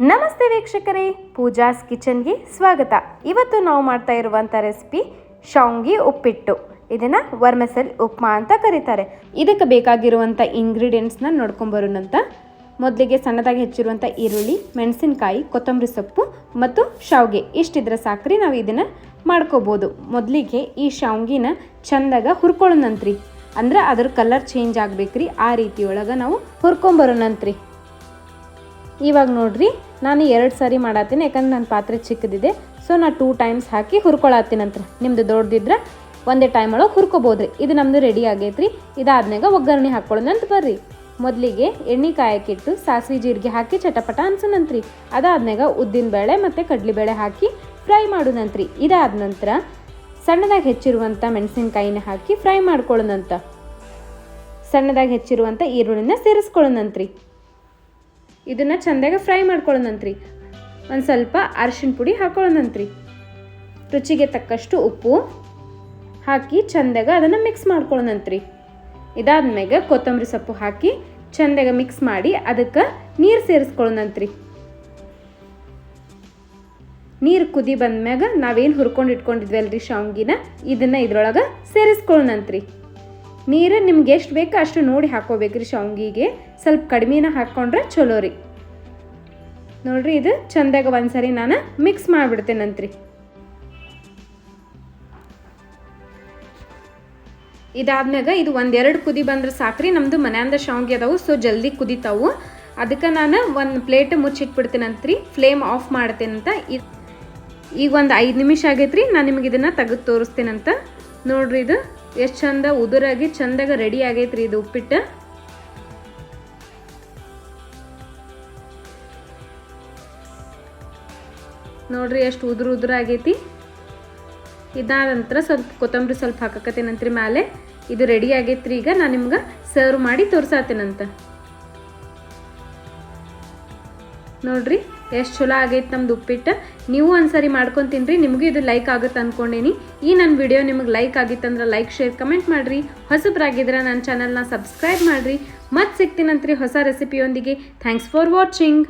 ನಮಸ್ತೆ ವೀಕ್ಷಕರೇ, ಪೂಜಾಸ್ ಕಿಚನ್ಗೆ ಸ್ವಾಗತ. ಇವತ್ತು ನಾವು ಮಾಡ್ತಾ ಇರುವಂಥ ರೆಸಿಪಿ ಶಾಂಗಿ ಉಪ್ಪಿಟ್ಟು. ಇದನ್ನು ವರ್ಮಸೆಲ್ ಉಪ್ಮಾ ಅಂತ ಕರೀತಾರೆ. ಇದಕ್ಕೆ ಬೇಕಾಗಿರುವಂಥ ಇಂಗ್ರೀಡಿಯೆಂಟ್ಸ್ನ ನೋಡ್ಕೊಂಬರೋಣಂತ ಮೊದಲಿಗೆ ಸಣ್ಣದಾಗಿ ಹೆಚ್ಚಿರುವಂಥ ಈರುಳ್ಳಿ, ಮೆಣಸಿನಕಾಯಿ, ಕೊತ್ತಂಬರಿ ಸೊಪ್ಪು ಮತ್ತು ಶಾವಿಗೆ. ಇಷ್ಟಿದ್ರೆ ಸಾಕ್ರಿ, ನಾವು ಇದನ್ನು ಮಾಡ್ಕೋಬೋದು. ಮೊದಲಿಗೆ ಈ ಶಾವ್ಗಿನ ಚಂದಾಗ ಹುರ್ಕೊಳ್ಳೋಣಂತ್ರಿ. ಅಂದ್ರೆ ಅದ್ರ ಕಲರ್ ಚೇಂಜ್ ಆಗ್ಬೇಕ್ರಿ. ಆ ರೀತಿ ಒಳಗೆ ನಾವು ಹುರ್ಕೊಂಬರೋಣಂತ್ರಿ ಇವಾಗ ನೋಡ್ರಿ, ನಾನು ಎರಡು ಸಾರಿ ಮಾಡತ್ತೀನಿ, ಯಾಕಂದ್ರೆ ನನ್ನ ಪಾತ್ರೆ ಚಿಕ್ಕದಿದೆ. ಸೊ ನಾ ಟೂ ಟೈಮ್ಸ್ ಹಾಕಿ ಹುರ್ಕೊಳತ್ತೀನಂತ್ರ ನಿಮ್ದು ದೊಡ್ಡದಿದ್ರೆ ಒಂದೇ ಟೈಮ್ ಒಳಗೆ ಹುರ್ಕೋಬೋದ್ರಿ. ಇದು ನಮ್ಮದು ರೆಡಿ ಆಗೈತ್ರಿ. ಇದಾದ್ಮ್ಯಾಗ ಒಗ್ಗರಣೆ ಹಾಕ್ಕೊಳ್ಳೋಣಂತ ಬರ್ರಿ. ಮೊದಲಿಗೆ ಎಣ್ಣೆ ಕಾಯಕ್ಕಿಟ್ಟು ಸಾಸಿವೆ ಜೀರಿಗೆ ಹಾಕಿ ಚಟಪಟ ಅನ್ಸನಂತ್ರಿ ಅದಾದ್ಮ್ಯಾಗ ಉದ್ದಿನ ಬೇಳೆ ಮತ್ತು ಕಡಲೆಬೇಳೆ ಹಾಕಿ ಫ್ರೈ ಮಾಡೋಣಂತ್ರಿ ಇದಾದ ನಂತರ ಸಣ್ಣದಾಗಿ ಹೆಚ್ಚಿರುವಂಥ ಮೆಣಸಿನ್ಕಾಯಿನ ಹಾಕಿ ಫ್ರೈ ಮಾಡ್ಕೊಳ್ಳೋಣಂತ. ಸಣ್ಣದಾಗಿ ಹೆಚ್ಚಿರುವಂಥ ಈರುಳ್ಳಿನ ಸೇರಿಸ್ಕೊಳ್ಳೋಣಂತ್ರಿ. ಇದನ್ನು ಚಂದಾಗ ಫ್ರೈ ಮಾಡ್ಕೊಳ್ಳೋಣಂತ್ರಿ. ಒಂದು ಸ್ವಲ್ಪ ಅರಿಶಿನ ಪುಡಿ ಹಾಕೊಳ್ಳೋಣಂತ್ರಿ. ರುಚಿಗೆ ತಕ್ಕಷ್ಟು ಉಪ್ಪು ಹಾಕಿ ಚಂದಾಗ ಅದನ್ನು ಮಿಕ್ಸ್ ಮಾಡ್ಕೊಳ್ಳೋಣಂತ್ರಿ. ಇದಾದ್ಮ್ಯಾಗ ಕೊತ್ತಂಬರಿ ಸೊಪ್ಪು ಹಾಕಿ ಚಂದಾಗ ಮಿಕ್ಸ್ ಮಾಡಿ ಅದಕ್ಕೆ ನೀರು ಸೇರಿಸ್ಕೊಳ್ಳೋಣಂತ್ರಿ. ನೀರು ಕುದಿ ಬಂದ್ಮ್ಯಾಗ ನಾವೇನು ಹುರ್ಕೊಂಡು ಇಟ್ಕೊಂಡಿದ್ವಲ್ರಿ ಶಾವ್ಗಿನ? ಇದನ್ನು ಇದ್ರೊಳಗೆ ಸೇರಿಸ್ಕೊಳ್ಳೋಣಂತ್ರಿ. ನೀರು ನಿಮ್ಗೆ ಎಷ್ಟು ಬೇಕೋ ಅಷ್ಟು ನೋಡಿ ಹಾಕೋಬೇಕ್ರಿ ಶಾವ್ಗಿಗೆ. ಸ್ವಲ್ಪ ಕಡಿಮೆನ ಹಾಕ್ಕೊಂಡ್ರೆ ಚಲೋ ರೀ. ನೋಡ್ರಿ ಇದು ಚಂದಾಗ ಒಂದ್ಸರಿ ನಾನು ಮಿಕ್ಸ್ ಮಾಡಿಬಿಡ್ತೇನಂತ್ರಿ ಇದಾದ್ಮ್ಯಾಗ ಇದು ಒಂದೆರಡು ಕುದಿ ಬಂದ್ರೆ ಸಾಕ್ರಿ ನಮ್ಮದು ಮನೆಯಿಂದ ಶಾವ್ಗಿ ಅದಾವು ಸೊ ಜಲ್ದಿ ಕುದಿತಾವು. ಅದಕ್ಕೆ ನಾನು ಒಂದು ಪ್ಲೇಟ್ ಮುಚ್ಚಿಟ್ಬಿಡ್ತೀನಂತ್ರಿ ಫ್ಲೇಮ್ ಆಫ್ ಮಾಡ್ತೇನಂತ ಈಗ ಒಂದು ಐದು ನಿಮಿಷ ಆಗೈತ್ರಿ. ನಾನು ನಿಮಗೆ ಇದನ್ನು ತೆಗೆದು ತೋರಿಸ್ತೇನಂತ ನೋಡ್ರಿ ಇದು. ಎಷ್ಟು ಚಂದ? ಉದುರಾಗಿ ಚಂದಾಗ ರೆಡಿ ಆಗೈತ್ರಿ ಇದು ಉಪ್ಪಿಟ್ಟು. ನೋಡ್ರಿ ಎಷ್ಟು ಉದುರು ಉದುರು ಆಗೈತಿ. ಇದಾದ ನಂತರ ಸ್ವಲ್ಪ ಕೊತ್ತಂಬರಿ ಸ್ವಲ್ಪ ಹಾಕಕತ್ತೇನಂತ್ರಿ ಮೇಲೆ ಇದು ರೆಡಿ ಆಗೈತ್ರಿ ಈಗ. ನಾನು ನಿಮ್ಗೆ ಸರ್ವ್ ಮಾಡಿ ತೋರ್ಸಾತೇನಂತ. ನೋಡ್ರಿ. ಎಷ್ಟು ಚಲೋ ಆಗೈತೆ ನಮ್ದು ಉಪ್ಪಿಟ್ಟು? ನೀವು ಒಂದ್ಸರಿ ಮಾಡ್ಕೊಂಡು ತಿನ್ರಿ, ನಿಮಗೂ ಇದು ಲೈಕ್ ಆಗುತ್ತೆ ಅಂದ್ಕೊಂಡೇನಿ ಈ ನನ್ನ ವಿಡಿಯೋ ನಿಮಗೆ ಲೈಕ್ ಆಗಿತ್ತಂದ್ರೆ ಲೈಕ್, ಶೇರ್, ಕಮೆಂಟ್ ಮಾಡಿರಿ. ಹೊಸಬ್ರಾಗಿದ್ರೆ ನನ್ನ ಚಾನಲ್ನ ಸಬ್ಸ್ಕ್ರೈಬ್ ಮಾಡಿರಿ. ಮತ್ತೆ ಸಿಗ್ತೀನಂತ್ರಿ ಹೊಸ ರೆಸಿಪಿಯೊಂದಿಗೆ. Thanks for watching.